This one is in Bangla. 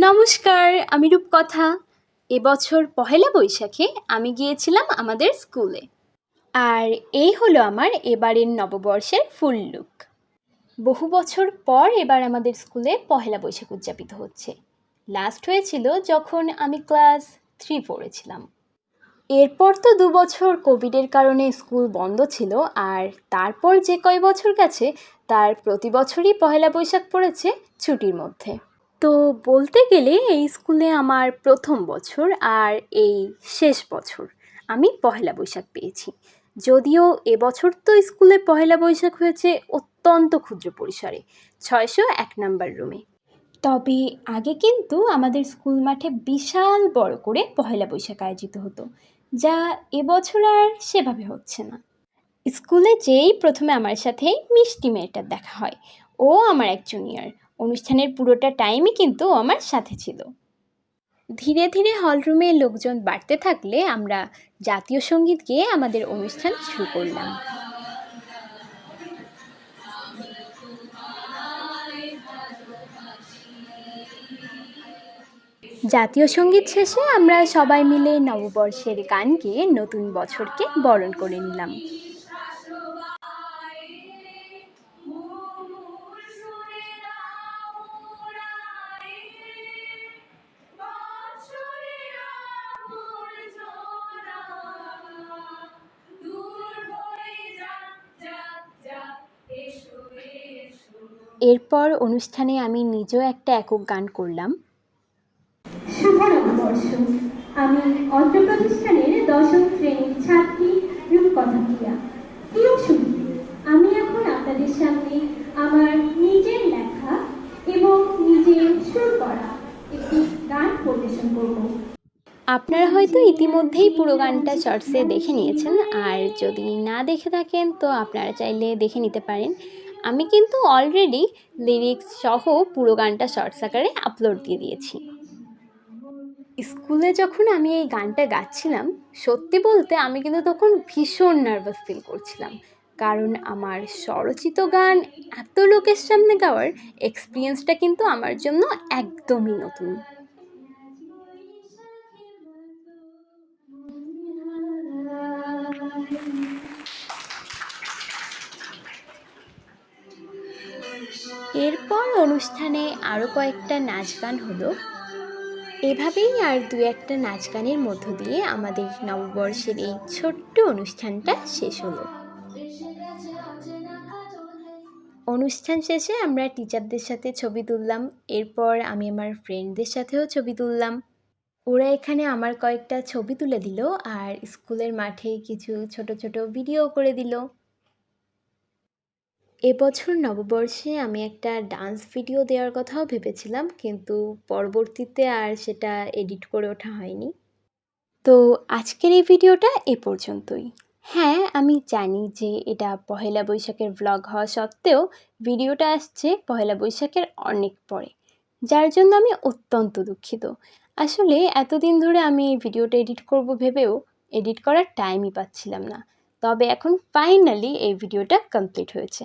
নমস্কার, আমি রূপকথা। এবছর পহেলা বৈশাখে আমি গিয়েছিলাম আমাদের স্কুলে। আর এই হলো আমার এবারের নববর্ষের ফুল লুক। বহু বছর পর এবার আমাদের স্কুলে পহেলা বৈশাখ উদযাপিত হচ্ছে। লাস্ট হয়েছিল যখন আমি ক্লাস থ্রি পড়েছিলাম। এরপর তো দু বছর কোভিডের কারণে স্কুল বন্ধ ছিল, আর তারপর যে কয় বছর গেছে, তার প্রতি বছরই পহেলা বৈশাখ পড়েছে ছুটির মধ্যে। তো বলতে গেলে এই স্কুলে আমার প্রথম বছর আর এই শেষ বছর আমি পহেলা বৈশাখ পেয়েছি। যদিও এবছর তো স্কুলে পহেলা বৈশাখ হয়েছে অত্যন্ত ক্ষুদ্র পরিসরে, ছয়শো এক নাম্বার রুমে। তবে আগে কিন্তু আমাদের স্কুল মাঠে বিশাল বড় করে পহেলা বৈশাখ আয়োজিত হতো, যা এবছর আর সেভাবে হচ্ছে না। স্কুলে যেই প্রথমে আমার সাথে মিষ্টি মেয়েটার দেখা হয়, ও আমার এক জুনিয়র অনুষ্ঠানের পুরোটা টাইমই কিন্তু আমার সাথে ছিল। ধীরে ধীরে হলরুমে লোকজন বাড়তে থাকলে আমরা জাতীয় সংগীত গেয়ে আমাদের অনুষ্ঠান শুরু করলাম। জাতীয় সংগীত শেষে আমরা সবাই মিলে নববর্ষের গান গেয়ে নতুন বছরকে বরণ করে নিলাম। এরপর অনুষ্ঠানে আমি নিজেও একটা একক গান করলাম। আমি অন্ধ্রপ্রতিষ্ঠানের দশম শ্রেণির ছাত্রী রূপকথা প্রিয়া প্রিয় শুধু আমি এখন আপনাদের সামনে আমার নিজের লেখা এবং নিজের সুর করা একটি গান পরিবেশন করব। আপনারা হয়তো ইতিমধ্যেই পুরো গানটা শর্টসে দেখে নিয়েছেন আর যদি না দেখে থাকেন তো আপনারা চাইলে দেখে নিতে পারেন। আমি কিন্তু অলরেডি লিরিক্স সহ পুরো গানটা শর্টস আকারে আপলোড দিয়ে দিয়েছি। স্কুলে যখন আমি এই গানটা গাচ্ছিলাম, সত্যি বলতে আমি কিন্তু তখন ভীষণ নার্ভাস ফিল করছিলাম। কারণ আমার স্বরচিত গান, এত লোকের সামনে গাওয়ার এক্সপিরিয়েন্সটা কিন্তু আমার জন্য একদমই নতুন। এরপর অনুষ্ঠানে আরও কয়েকটা নাচ গান হলো। এভাবেই আর দু একটা নাচ গানের মধ্য দিয়ে আমাদের নববর্ষের এই ছোট্ট অনুষ্ঠানটা শেষ হলো। অনুষ্ঠান শেষে আমরা টিচারদের সাথে ছবি তুললাম। এরপর আমি আমার ফ্রেন্ডদের সাথেও ছবি তুললাম। ওরা এখানে আমার কয়েকটা ছবি তুলে দিল আর স্কুলের মাঠে কিছু ছোট ছোট ভিডিও করে দিল। এবছর নববর্ষে আমি একটা ডান্স ভিডিও দেওয়ার কথাও ভেবেছিলাম, কিন্তু পরবর্তীতে আর সেটা এডিট করে ওঠা হয়নি। তো আজকের এই ভিডিওটা এ পর্যন্তই। হ্যাঁ আমি জানি যে এটা পহেলা বৈশাখের ভ্লগ হওয়া সত্ত্বেও ভিডিওটা আসছে পহেলা বৈশাখের অনেক পরে, যার জন্য আমি অত্যন্ত দুঃখিত। আসলে এতদিন ধরে আমি এই ভিডিওটা এডিট করব ভেবেও এডিট করার টাইমই পাচ্ছিলাম না। তবে এখন ফাইনালি এই ভিডিওটা কমপ্লিট হয়েছে।